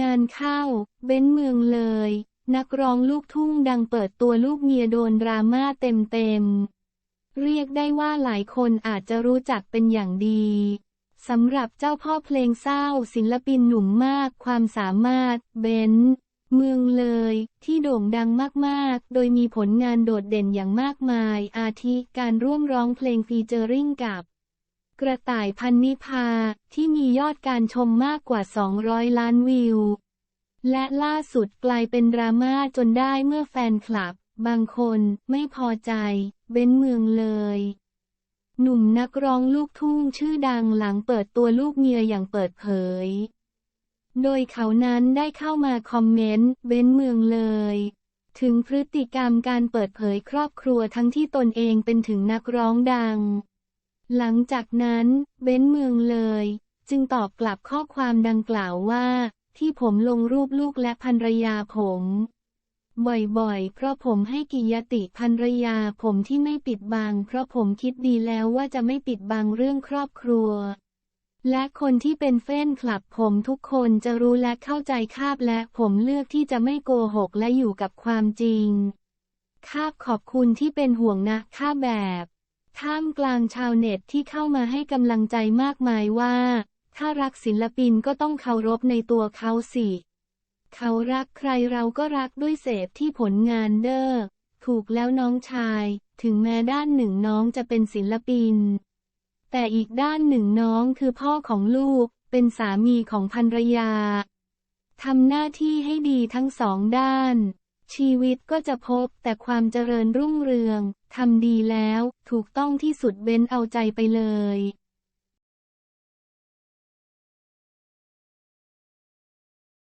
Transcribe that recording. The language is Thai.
งานเข้า เบ้นเมืองเลย นักร้องลูกทุ่งดังเปิดตัวลูกเมียโดนดราม่าเต็มๆเรียกได้ว่าหลายคนอาจจะรู้จักเป็นอย่างดีสำหรับเจ้าพ่อเพลงเศร้าศิลปินหนุ่มมากความสามารถ เบนเมืองเลย ที่โด่งดังมากๆ โดยมีผลงานโดดเด่นอย่างมากมาย อาทิการร่วมร้องเพลงฟีเจอริ่งกับ กระต่ายพันนิพาที่มียอดการชมมากกว่า 200 ล้านวิว และล่าสุดกลายเป็นดราม่าจนได้เมื่อแฟนคลับ บางคนไม่พอใจเบ้นเมืองเลย หนุ่มนักร้องลูกทุ่งชื่อดังหลังเปิดตัวลูกเมียอย่างเปิดเผย โดยเขานั้นได้เข้ามาคอมเมนต์เบ้นเมืองเลยถึงพฤติกรรมการเปิดเผยครอบครัวทั้งที่ตนเองเป็นถึงนักร้องดัง หลังจากนั้น เบ้นเมืองเลย จึงตอบกลับข้อความดังกล่าวว่า ที่ผมลงรูปลูกและภรรยาผม บ่อยๆ เพราะผมให้กิยติภรรยาผมที่ไม่ปิดบัง เพราะผมคิดดีแล้วว่าจะไม่ปิดบังเรื่องครอบครัว และคนที่เป็นเฟนคลับผมทุกคนจะรู้และเข้าใจคาบและผมเลือกที่จะไม่โกหกและอยู่กับความจริงคาบขอบคุณที่เป็นห่วงนะคาบแบบ ท่ามกลางชาวเน็ตที่เข้ามาให้กำลังใจมากมายว่า ถ้ารักศิลปินก็ต้องเคารพในตัวเขาสิ เขารักใครเราก็รักด้วยเสพที่ผลงานเด้อ ถูกแล้วน้องชาย ถึงแม้ด้านหนึ่งน้องจะเป็นศิลปิน แต่อีกด้านหนึ่งน้องคือพ่อของลูก เป็นสามีของภรรยาทำหน้าที่ให้ดีทั้งสองด้าน ชีวิตก็จะพบแต่ความเจริญรุ่งเรือง ทำดีแล้ว ถูกต้องที่สุดเบ้นเอาใจไปเลย